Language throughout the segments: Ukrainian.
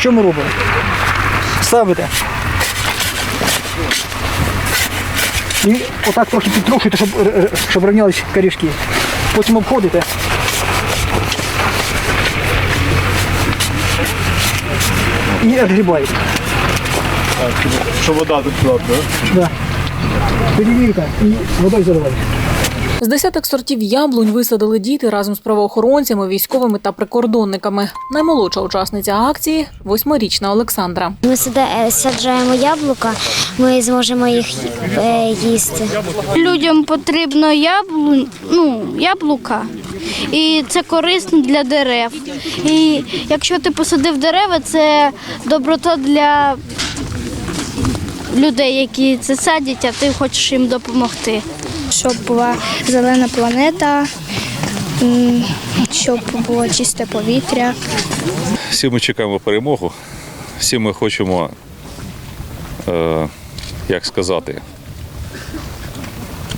Що ми робимо? Ставите. І отак трохи підтрушуєте, щоб, р- р- щоб рівнялись корішки. Потім обходите. І відгрібаєте. Що вода тут так, да? Да. Перевірка і водою заливаєте. З десяток сортів яблунь висадили діти разом з правоохоронцями, військовими та прикордонниками. Наймолодша учасниця акції восьмирічна Олександра. Ми саде- е, саджаємо яблука, ми зможемо їх е, їсти. Людям потрібно яблу, ну, яблука, і це корисно для дерев. І якщо ти посадив дерева, це доброта для людей, які це садять, а ти хочеш їм допомогти. Щоб була зелена планета, щоб було чисте повітря. Всі ми чекаємо перемогу, всі ми хочемо, е, як сказати,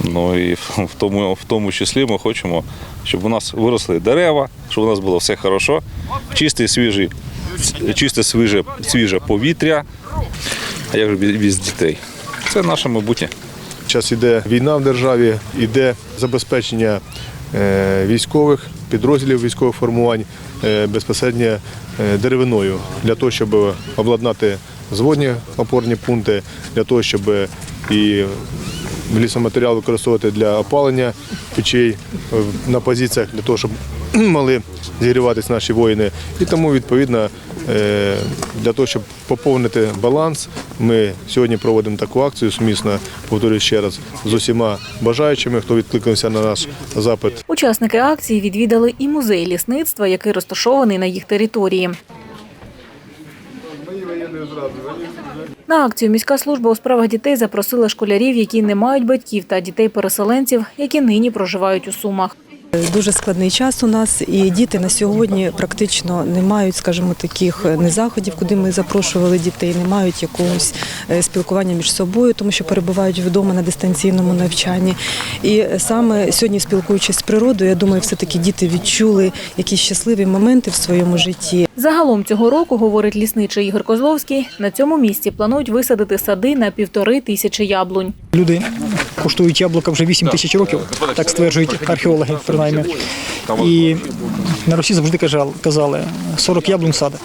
ну і в тому, в тому числі ми хочемо, щоб у нас виросли дерева, щоб у нас було все хорошо, чисте, свіже, чисте свіже, свіже повітря, а як же без, без дітей. Це наше майбутнє. Зараз йде війна в державі, йде забезпечення е, військових, підрозділів військових формувань е, безпосередньо е, деревиною для того, щоб обладнати зводні опорні пункти, для того, щоб і лісоматеріал використовувати для опалення печей е, на позиціях, для того, щоб могли зігріватися наші воїни. І тому, відповідно, е, для того, щоб поповнити баланс, ми сьогодні проводимо таку акцію сумісно, повторюю ще раз, з усіма бажаючими, хто відкликнувся на наш запит. Учасники акції відвідали і музей лісництва, який розташований на їх території. На акцію міська служба у справах дітей запросила школярів, які не мають батьків, та дітей-переселенців, які нині проживають у Сумах. Дуже складний час у нас, і діти на сьогодні практично не мають, скажімо, таких не заходів, куди ми запрошували дітей, не мають якогось е, спілкування між собою, тому що перебувають вдома на дистанційному навчанні. І саме сьогодні, спілкуючись з природою, я думаю, все-таки діти відчули якісь щасливі моменти в своєму житті. Загалом цього року, говорить лісничий Ігор Козловський, на цьому місці планують висадити сади на півтори тисячі яблунь. Люди куштують яблука вже 8 тисяч років, так стверджують археологи, принаймні. І на Русі завжди казали, казали 40 яблунь сада.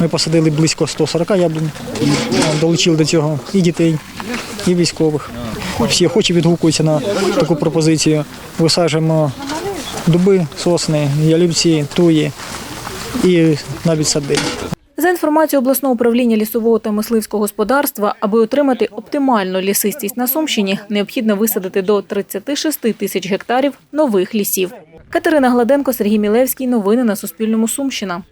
Ми посадили близько 140 яблунь, долучили до цього і дітей, і військових. Всі охочі відгукуються на таку пропозицію. Висаджуємо дуби, сосни, ялівці, туї і навіть сади. За інформацією обласного управління лісового та мисливського господарства, аби отримати оптимальну лісистість на Сумщині, необхідно висадити до 36 тисяч гектарів нових лісів. Катерина Гладенко, Сергій Мілевський. Новини на Суспільному. Сумщина.